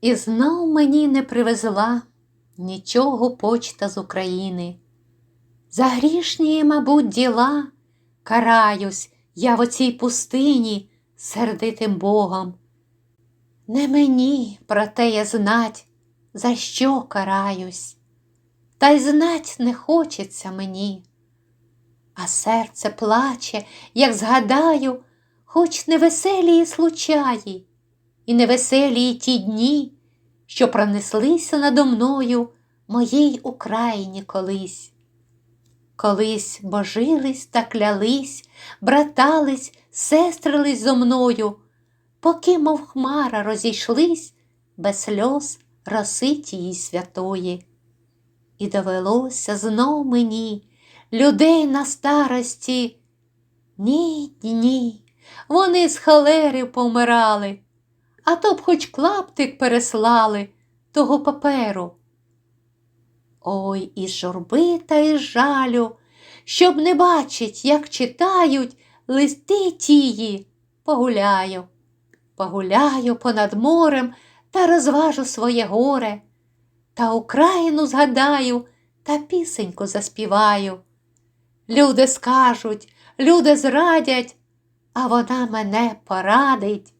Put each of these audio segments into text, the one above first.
І знов мені не привезла нічого почта з України. За грішні, мабуть, діла караюсь я в оцій пустині сердитим Богом. Не мені про те я знать, за що караюсь, та й знать не хочеться мені. А серце плаче, як згадаю, хоч невеселі случаї, і невеселі й ті дні, що пронеслися надо мною моїй Україні колись. Колись божились та клялись, братались, сестрились зо мною, поки, мов хмара, розійшлись без сльоз роси тієї святої. І довелося знов мені людей на старості. Ні, ні, вони з холери помирали, а то б хоч клаптик переслали того паперу. Ой, і журби та й жалю, щоб не бачить, як читають листи тії, погуляю, погуляю понад морем та розважу своє горе, та Україну згадаю та пісеньку заспіваю. Люди скажуть, люди зрадять, а вона мене порадить,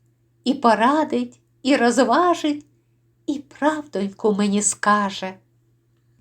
і порадить, і розважить, і правдоньку мені скаже.